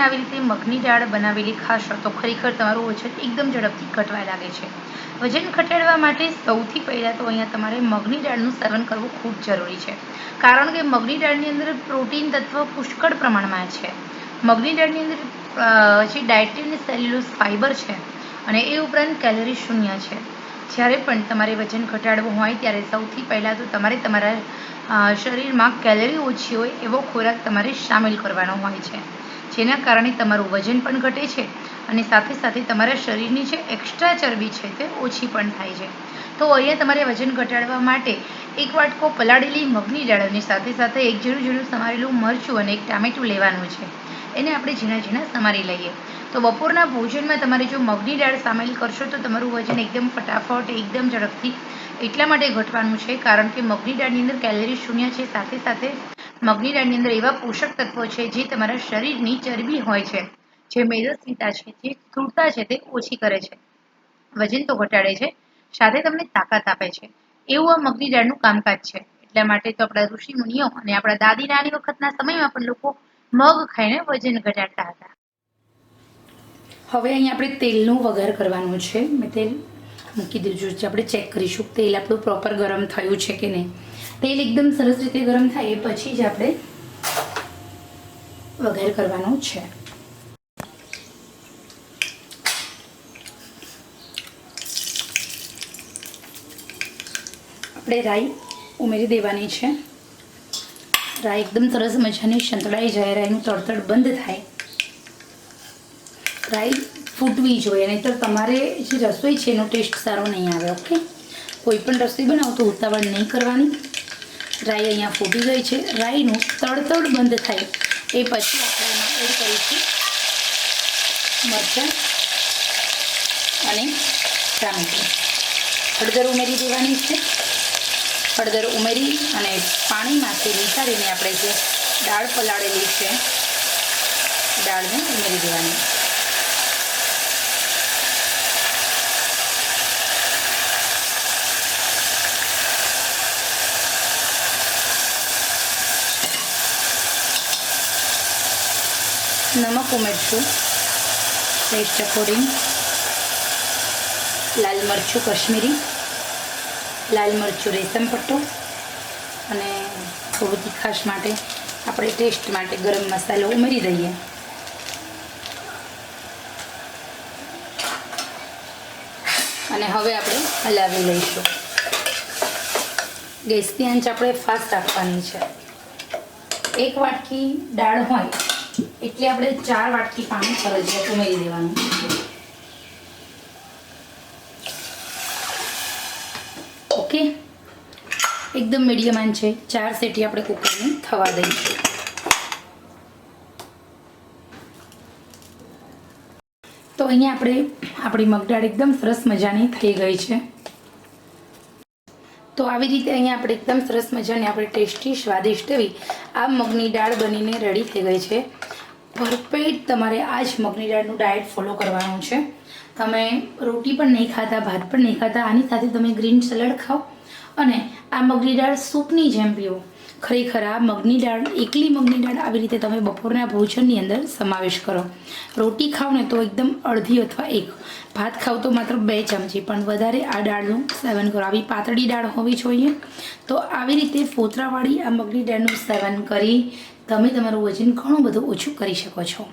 આવી રીતે મગની દાળ બનાવેલી ખાશો તો ખરેખર તમારું વજન એકદમ ઝડપથી ઘટવા લાગે છે. વજન ઘટાડવા માટે સૌથી પહેલાં તો અહીંયા તમારે મગની દાળનું સેવન કરવું ખૂબ જરૂરી છે. કારણ કે મગની દાળની અંદર પ્રોટીન તત્વ પુષ્કળ પ્રમાણમાં છે. મગની દાળની અંદર જે ડાયટરી અને સેલ્યુલોઝ ફાઇબર છે અને એ ઉપરાંત કેલરી શૂન્ય છે. જ્યારે પણ તમારે વજન ઘટાડવું હોય ત્યારે સૌથી પહેલાં તો તમારે તમારા શરીરમાં કેલરી ઓછી હોય એવો ખોરાક તમારે સામેલ કરવાનો હોય છે. જેના કારણે તમારું વજન પણ ઘટે છે અને સાથે સાથે તમારા શરીરની જે એક્સ્ટ્રા ચરબી છે તે ઓછી પણ થાય છે. તો અહીંયા તમારે વજન ઘટાડવા માટે એક વાટકો પલાળેલી મગની દાળ અને સાથે સાથે એક ઝીણું ઝીણું સમારેલું મરચું અને એક ટામેટું લેવાનું છે. એને આપણે ઝીણા ઝીણા સમારી લઈએ. તો બપોરના ભોજનમાં તમારે જો મગની દાળ સામેલ કરશો તો તમારું વજન એકદમ ફટાફટ, એકદમ ઝડપથી એટલા માટે ઘટવાનું છે કારણ કે મગની દાળની અંદર કેલરી શૂન્ય છે. સાથે સાથે મગની દાળની અંદર એવા પોષક તત્વો છે જે તમારા શરીરની ચરબી હોય છે, જે મેદસ્વીતા છે, જે સ્થૂળતા છે તે ઓછી કરે છે. વજન તો ઘટાડે છે, સાથે તમને તાકાત આપે છે. એવું આ મગની દાળનું કામકાજ છે. એટલા માટે તો આપણા ઋષિ મુનિઓ અને આપણા દાદી નાની વખતના સમયમાં પણ લોકો મગ ખાઈને વજન ઘટાડતા હતા. હવે અહીંયા આપણે તેલનું વઘાર કરવાનું છે. મેં તેલ મૂકી દીધું છે આપણે ચેક કરીશું તેલ આપણું પ્રોપર ગરમ થયું છે કે નહીં. તેલ એકદમ સરસ રીતે ગરમ થાય એ પછી જ આપણે વઘાર કરવાનો છે. આપણે રાઈ ઉમેરી દેવાની છે. રાઈ એકદમ સરસ મજાની સંતળાઈ જાય, રાઈનું તડતડ બંધ થાય. રાઈ ફૂટવી જોઈએ, નહીંતર તમારે જે રસોઈ છે એનો ટેસ્ટ સારો નહીં આવે ઓકે કોઈ પણ રસોઈ બનાવો તો ઉતાવળ નહીં કરવાની. રાઈ અહીંયા ફૂટી ગઈ છે. રાઈનું તડતડ બંધ થાય એ પછી આપણે એમાં એડ કરીશું મરચાં અને ટામેટું હળદર ઉમેરી દેવાની છે. હળદર ઉમેરી અને પાણીમાંથી નિતારીને આપણે જે દાળ પલાળેલી છે, દાળને ઉમેરી દેવાની. નમક ઉમેરશું ટેસ્ટ અકોર્ડિંગ લાલ મરચું કશ્મીરી લાલ મરચું રેશમ પટ્ટો અને થોડું તીખાશ માટે આપણે ટેસ્ટ માટે ગરમ મસાલો ઉમેરી દઈએ. અને હવે આપણે હલાવી લઈશું. ગેસની આંચ આપણે ફાસ્ટ રાખવાની છે. એક વાટકી દાળ હોય એટલે આપણે ચાર વાટકી પાણી ફરજિયાત ઉમેરી દેવાનું. ઓકે? એકદમ મીડિયમ આંચ છે. ચાર સેટી આપણે કુકરને થવા દઈશું. તો અહીંયા આપણે આપણી મગદાળ એકદમ સરસ મજાની થઈ ગઈ છે. તો આવી રીતે અહીંયા આપણે એકદમ સરસ મજાની આપણે ટેસ્ટી, સ્વાદિષ્ટ એવી આ મગની દાળ બનીને રેડી થઈ ગઈ છે. પરફેક્ટ તમારે આ જ મગની દાળનું ડાયટ ફોલો કરવાનું છે. તમે રોટી પણ નહીં ખાતા, ભાત પણ નહીં ખાતા, આની સાથે તમે ગ્રીન સલાડ ખાઓ અને આ મગની દાળ સૂપની જેમ પીવો. ખરેખર આ મગની દાળ, એકલી મગની દાળ આવી રીતે તમે બપોરના ભોજનની અંદર સમાવેશ કરો. રોટી ખાવ ને તો એકદમ અડધી અથવા એક. ભાત ખાવ તો માત્ર બે ચમચી, પણ વધારે આ દાળનું સેવન કરો. આવી પાતળી દાળ હોવી જોઈએ. તો આવી રીતે ફોતરાવાળી આ મગની દાળનું સેવન કરી તમે તમારું વજન ઘણું બધું ઓછું કરી શકો છો.